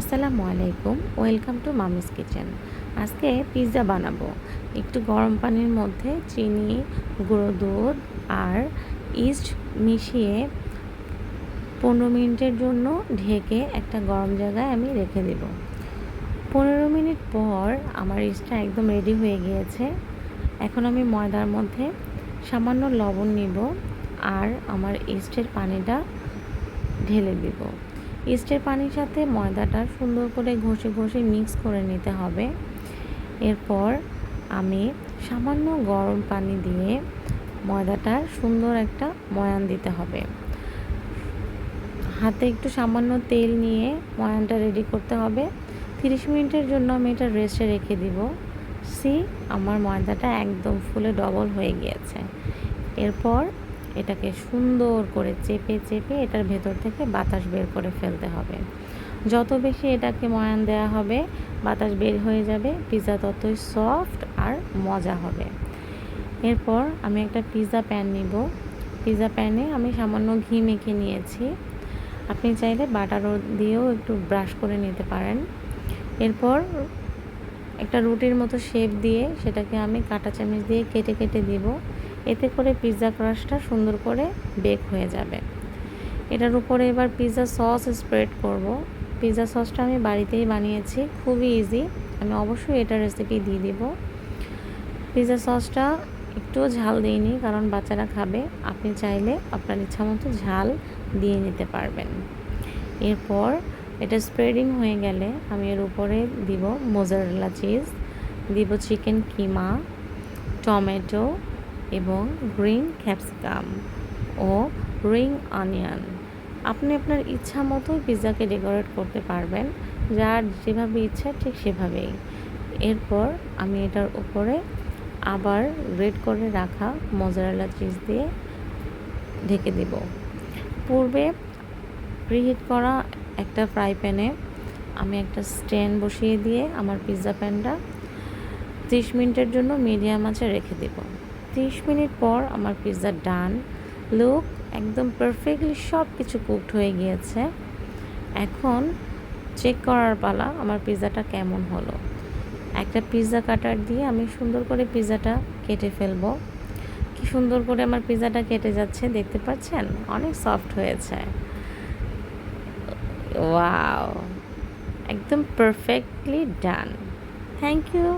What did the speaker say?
আসসালামু আলাইকুম, welcome to মামিস kitchen. আজকে পিৎজা বানাবো। একটু গরম পানির মধ্যে চিনি, গুঁড়ো দুধ আর ইস্ট মিশিয়ে পনেরো মিনিটের জন্য ঢেকে একটা গরম জায়গায় আমি রেখে দেব। পনেরো মিনিট পর আমার ইস্টটা একদম রেডি হয়ে গিয়েছে। এখন আমি ময়দার মধ্যে সামান্য লবণ নিব আর আমার ইস্টের পানিটা ঢেলে দিব। ইস্টের পানির সাথে ময়দাটা সুন্দর করে ঘষে ঘষে মিক্স করে নিতে হবে। এরপর আমি সামান্য গরম পানি দিয়ে ময়দাটার সুন্দর একটা ময়ান দিতে হবে। হাতে একটু সামান্য তেল নিয়ে ময়ানটা রেডি করতে হবে। তিরিশ মিনিটের জন্য আমি এটা রেস্টে রেখে দিব। সি আমার ময়দাটা একদম ফুলে ডবল হয়ে গিয়েছে। এরপর এটাকে সুন্দর করে চেপে চেপে এটার ভেতর থেকে বাতাস বের করে ফেলতে হবে। যত বেশি এটাকে ময়ান দেওয়া হবে, বাতাস বের হয়ে যাবে পিৎজা ততই সফট আর মজা হবে। এরপর আমি একটা পিৎজা প্যান নিব। পিৎজা প্যানে আমি সামান্য ঘি মেখে নিয়েছি। আপনি চাইলে বাটার দিয়েও একটু ব্রাশ করে নিতে পারেন। এরপর একটা রুটির মতো শেপ দিয়ে সেটাকে আমি কাঁটা চামচ দিয়ে কেটে কেটে দিব। এতে করে পিৎজা ক্রাশটা সুন্দর করে বেক হয়ে যাবে। এটার উপরে এবার পিৎজা সস স্প্রেড করব। পিৎজা সসটা আমি বাড়িতেই বানিয়েছি, খুবই ইজি আমি অবশ্যই এটা রেসিপি দিয়ে দিব। পিৎজা সসটা একটুও ঝাল দিইনি, কারণ বাচ্চারা খাবে। আপনি চাইলে আপনার ইচ্ছা মতো ঝাল দিয়ে নিতে পারবেন। এরপর এটা স্প্রেডিং হয়ে গেলে আমি এর উপরে দিব মোজারেলা চিজ দিব চিকেন কিমা টমেটো এবং গ্রিন ক্যাপসিকাম ও রিং অনিয়ন। আপনি আপনার ইচ্ছা মতো পিৎজাকে ডেকোরেট করতে পারবেন, যার যেভাবে ইচ্ছা ঠিক সেভাবেই। এরপর আমি এটার উপরে আবার গ্রেড করে রাখা মজারেলা চিজ দিয়ে ঢেকে দেব। পূর্বে প্রিহিট করা একটা ফ্রাই প্যানে আমি একটা স্ট্যান্ড বসিয়ে দিয়ে আমার পিৎজা প্যানটা ত্রিশ মিনিটের জন্য মিডিয়াম আঁচে রেখে দেবো। ত্রিশ মিনিট পর আমার পিৎজা ডান লুক একদম পারফেক্টলি সব কিছু কুকড হয়ে গিয়েছে। এখন চেক করার পালা আমার পিৎজাটা কেমন হলো। একটা পিৎজা কাটার দিয়ে আমি সুন্দর করে পিৎজাটা কেটে ফেলব। কি সুন্দর করে আমার পিৎজাটা কেটে যাচ্ছে, দেখতে পাচ্ছেন? অনেক সফট হয়েছে। ওয়াও একদম পারফেক্টলি ডান থ্যাংক ইউ